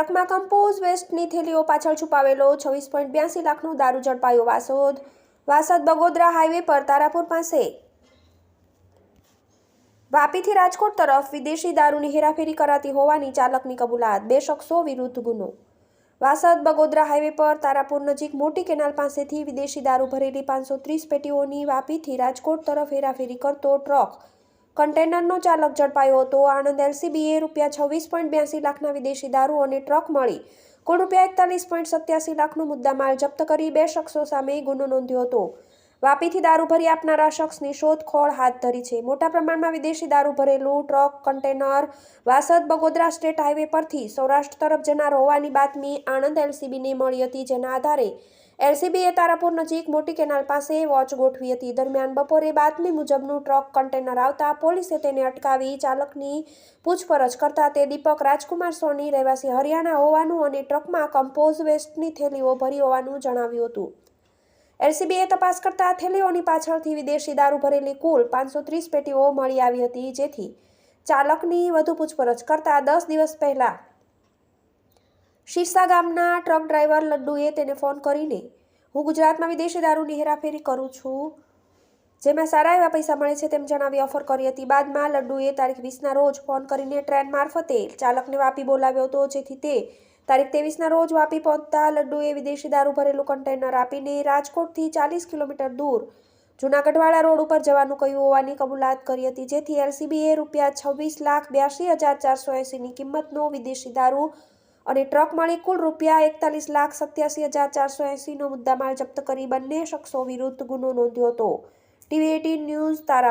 ટ્રકમાં કમ્પોઝ વેસ્ટની થેલીઓ પાછળ છુપાવેલો છવ્વીસ પોઈન્ટ બ્યાસી લાખનો દારૂ ઝડપાયો વાસોદ. વાસદ બગોદરા હાઈવે પર તારાપુર પાસે. વાપીથી રાજકોટ તરફ વિદેશી દારૂની હેરાફેરી કરાતી હોવાની ચાલકની કબૂલાત, બે શખ્સો વિરુદ્ધ ગુનો. વાસદ બગોદરા હાઈવે પર તારાપુર નજીક મોટી કેનાલ પાસેથી વિદેશી દારૂ ભરેલી પાંચસો ત્રીસ પેટીઓની વાપીથી રાજકોટ તરફ હેરાફેરી કરતો ટ્રક કન્ટેનરનો ચાલક ઝડપાયો હતો. આણંદ એલસીબીએ રૂપિયા છવ્વીસ પોઈન્ટ બ્યાસી લાખના વિદેશી દારૂ અને ટ્રક મળી. કુલ રૂપિયા એકતાલીસ પોઈન્ટ સત્યાસી લાખનો મુદ્દામાલ જપ્ત કરી બે શખ્સો સામે ગુનો નોંધ્યો હતો. વાપીથી દારૂ ભરી આપનારા શખ્સની શોધખોળ હાથ ધરી છે. મોટા પ્રમાણમાં વિદેશી દારૂ ભરેલું truck, container, Vasad Bagodara state highway પરથી સૌરાષ્ટ્ર તરફ જનાર હોવાની બાતમી આણંદ એલસીબીને મળી હતી, જેના આધારે એલસીબીએ તારાપુર નજીક મોટી કેનાલ પાસે વોચ ગોઠવી હતી. દરમિયાન બપોરે બાતમી મુજબનું ટ્રક, કન્ટેનર આવતા પોલીસે તેને અટકાવી ચાલકની પૂછપરછ કરતા તે દીપક રાજકુમાર સોની, રહેવાસી હરિયાણા હોવાનું અને ટ્રકમાં કમ્પોઝ વેસ્ટની થેલીઓ ભરી હોવાનું જણાવ્યું હતું. એલસીબીએ તપાસ કરતા થેલીઓની પાછળથી વિદેશી દારૂ ભરેલી કુલ પાંચસો ત્રીસ પેટીઓ મળી આવી હતી, જેથી ચાલકની વધુ પૂછપરછ કરતા દસ દિવસ પહેલા શિરસા ગામના ટ્રક ડ્રાઈવર લડ્ડુએ તેને ફોન કરીને, હું ગુજરાતમાં વિદેશી દારૂની હેરાફેરી કરું છું, જેમાં સારા એવા પૈસા મળે છે તેમ જણાવી ઓફર કરી હતી. બાદમાં લડ્ડુએ તારીખ વીસના રોજ ફોન કરીને ટ્રેન મારફતે ચાલકને વાપી બોલાવ્યો હતો, જેથી તે તારીખ ત્રેવીસના રોજ વાપી પહોંચતા લડ્ડુએ વિદેશી દારૂ ભરેલું કન્ટેનર આપીને રાજકોટથી ચાલીસ કિલોમીટર દૂર જૂનાગઢવાળા રોડ ઉપર જવાનું કહ્યું હોવાની કબૂલાત કરી હતી, જેથી એલસીબીએ રૂપિયા છવ્વીસ લાખ બ્યાસી હજાર ચારસો એંસીની કિંમતનો વિદેશી દારૂ અને ટ્રક મળી કુલ રૂપિયા એકતાલીસ લાખ સત્યાસી હજાર ચારસો એંસીનો મુદ્દામાલ જપ્ત કરી બંને શખ્સો વિરુદ્ધ ગુનો નોંધ્યો હતો. ટીવી એટીન ન્યૂઝ તારા